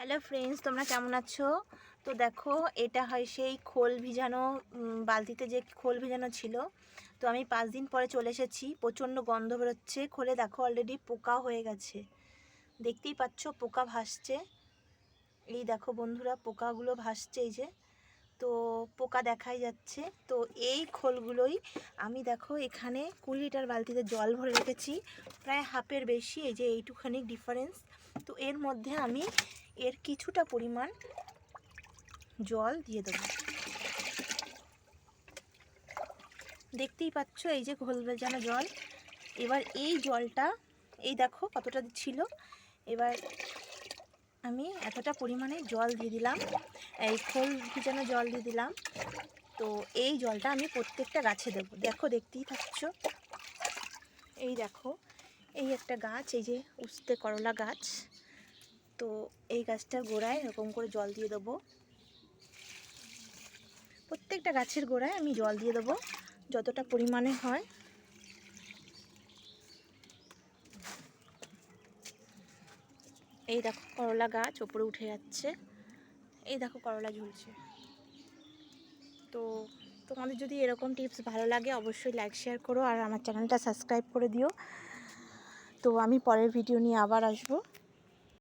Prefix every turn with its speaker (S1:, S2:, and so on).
S1: Hello friends তোমরা কেমন আছো? তো দেখো, এটা হয় সেই খোল ভিজানো বালতিতে যে খোল ভিজানো ছিল। তো আমি পাঁচ দিন পরে চলে এসেছি, প্রচণ্ড গন্ধ বেরোচ্ছে, খোলে দেখো অলরেডি পোকা হয়ে গেছে। দেখতেই পাচ্ছ, পোকা ভাসছে। এই দেখো বন্ধুরা, পোকাগুলো ভাসছে, এই যে। তো পোকা দেখাই যাচ্ছে। তো এই খোলগুলোই আমি দেখো এখানে কুড়ি লিটার বালতিতে জল ভরে রেখেছি, প্রায় হাফের বেশি, এই যে এইটুখানি ডিফারেন্স তো এর মধ্যে আমি এর কিছুটা পরিমাণ জল দিয়ে দেবো। দেখতেই পাচ্ছ এই যে ঘোল ভেজানো জল। এবার এই জলটা, এই দেখো কতটা ছিল। এবার আমি এতটা পরিমাণে জল দিয়ে দিলাম। এই খোল ভিজানো জল দিয়ে দিলাম। তো এই জলটা আমি প্রত্যেকটা গাছে দেবো। দেখো, দেখতেই পাচ্ছ এই দেখো, এই একটা গাছ, এই যে উস্তে করলা গাছ। তো এই গাছটার গোড়ায় এরকম করে জল দিয়ে দেবো। প্রত্যেকটা গাছের গোড়ায় আমি জল দিয়ে দেবো, যতটা পরিমাণে হয়। এই দেখো করলা গাছ, ওপরে উঠে যাচ্ছে। এই দেখো করলা ঝুলছে। তো তোমাদের যদি এরকম টিপস ভালো লাগে, অবশ্যই লাইক শেয়ার করো আর আমার চ্যানেলটা সাবস্ক্রাইব করে দিও। তো আমি পরের ভিডিও নিয়ে আবার আসব।